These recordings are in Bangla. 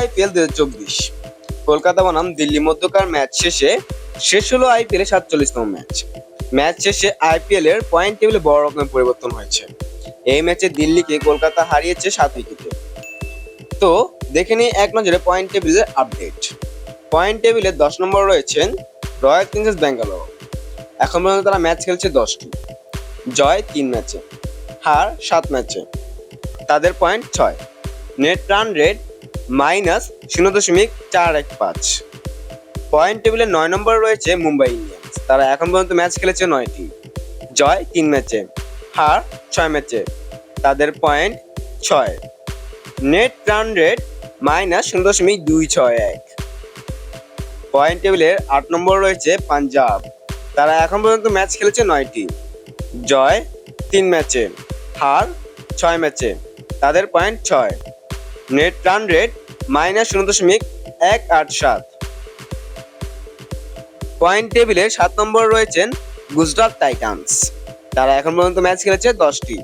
আইপিএল দু চব্বিশ। কলকাতা বনাম দিল্লি মধ্যকার ম্যাচ শেষে শেষ হলো আইপিএল এর সাতচল্লিশতম ম্যাচ। ম্যাচ শেষে আইপিএল এর পয়েন্ট টেবিলে বড় রকমের পরিবর্তন হয়েছে। এই ম্যাচে দিল্লিকে কলকাতা হারিয়েছে সাত উইকেটে। তো দেখে নিই এক নজরে পয়েন্ট টেবিলের আপডেট। পয়েন্ট টেবিলে দশ নম্বর রয়েছেন রয়্যাল চ্যালেঞ্জার্স ব্যাঙ্গালোর। এখন পর্যন্ত তারা ম্যাচ খেলছে দশটি। জয় তিন ম্যাচে, হার সাত ম্যাচে। তাদের পয়েন্ট ছয়। নেট রান রেট মাইনাস শূন্য দশমিক চার এক পাঁচ। পয়েন্ট টেবিলে নয় নম্বর রয়েছে মুম্বাই ইন্ডিয়ান্স। তারা এখন পর্যন্ত ম্যাচ খেলেছে নয়টি। জয় তিন ম্যাচে, হার ছয় ম্যাচে। তাদের পয়েন্ট ছয়। নেট রান রেট মাইনাস শূন্য দশমিক দুই ছয় এক। পয়েন্ট টেবিলের আট নম্বর রয়েছে পাঞ্জাব। তারা এখন পর্যন্ত ম্যাচ খেলেছে নয়টি। জয় তিন ম্যাচে, হার ছয় ম্যাচে। তাদের পয়েন্ট ছয়। নেট রান রেট মাইনাস শূন্য দশমিক এক আট সাত। পয়েন্ট টেবিলে সাত নম্বর রয়েছেন গুজরাট টাইটান্স। তারা এখন পর্যন্ত ম্যাচ খেলেছে দশটি।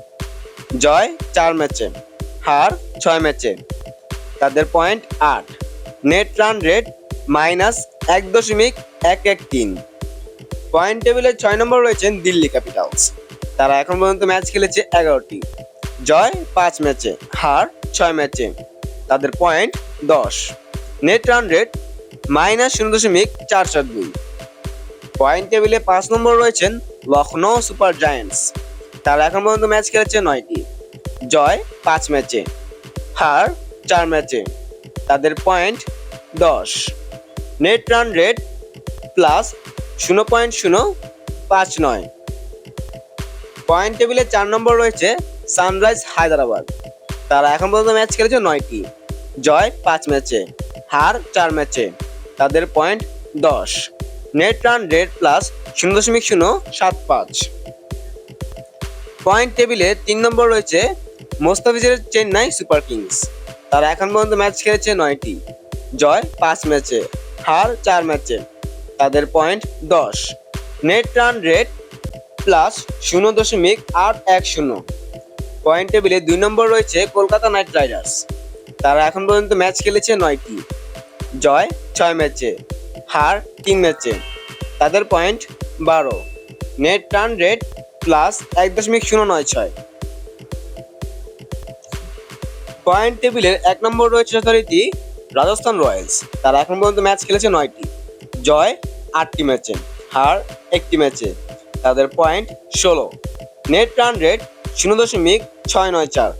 জয় চার ম্যাচে, হার ছয় ম্যাচে। তাদের পয়েন্ট আট। নেট রান রেট মাইনাস এক দশমিক এক এক তিন। পয়েন্ট টেবিলে ছয় নম্বর রয়েছেন দিল্লি ক্যাপিটালস। তারা এখন পর্যন্ত ম্যাচ খেলেছে এগারোটি। জয় পাঁচ ম্যাচে, হার ছয় ম্যাচে। তাদের পয়েন্ট দশ। নেট রান রেট মাইনাস শূন্য দশমিক চার চার দুই। পয়েন্ট টেবিলে পাঁচ নম্বর রয়েছেন লখনৌ সুপার জায়ান্টস তারা এখন পর্যন্ত ম্যাচ খেলেছে নয়টি। জয় পাঁচ ম্যাচে হার চার ম্যাচে তাদের পয়েন্ট দশ। নেট রান রেট প্লাস শূন্য পয়েন্ট শূন্য পাঁচ নয়। পয়েন্ট টেবিলে চার নম্বর রয়েছে সানরাইজ হায়দ্রাবাদ। তারা এখন পর্যন্ত ম্যাচ খেলেছে নয়টি। জয় পাঁচ ম্যাচে, হার চার ম্যাচে, তাদের পয়েন্ট দশ। নেট রান রেট প্লাস শূন্য দশমিক শূন্য সাত পাঁচ। পয়েন্ট টেবিলে তিন নম্বর রয়েছে মোস্তাফিজের চেন্নাই সুপার কিংস। তারা এখন পর্যন্ত ম্যাচ খেলেছে নয়টি। জয় পাঁচ ম্যাচে, হার চার ম্যাচে, তাদের পয়েন্ট দশ। নেট রান রেট প্লাস শূন্য দশমিক আট এক শূন্য। পয়েন্ট টেবিলে দুই নম্বর রয়েছে কলকাতা নাইট রাইডার্স। তারা এখন পর্যন্ত ম্যাচ খেলেছে নয়টি। জয় ছয় ম্যাচে, হার তিন ম্যাচে। তাদের পয়েন্ট বারো। নেট রান রেট প্লাস এক দশমিক শূন্য নয় ছয়। পয়েন্ট টেবিলের এক নম্বর রয়েছে যথারীতি রাজস্থান রয়্যালস। তারা এখন পর্যন্ত ম্যাচ খেলেছে নয়টি। জয় আটটি ম্যাচে, হার একটি ম্যাচে। তাদের পয়েন্ট ষোলো। নেট রান রেট শূন্য দশমিক ছয় নয় চার।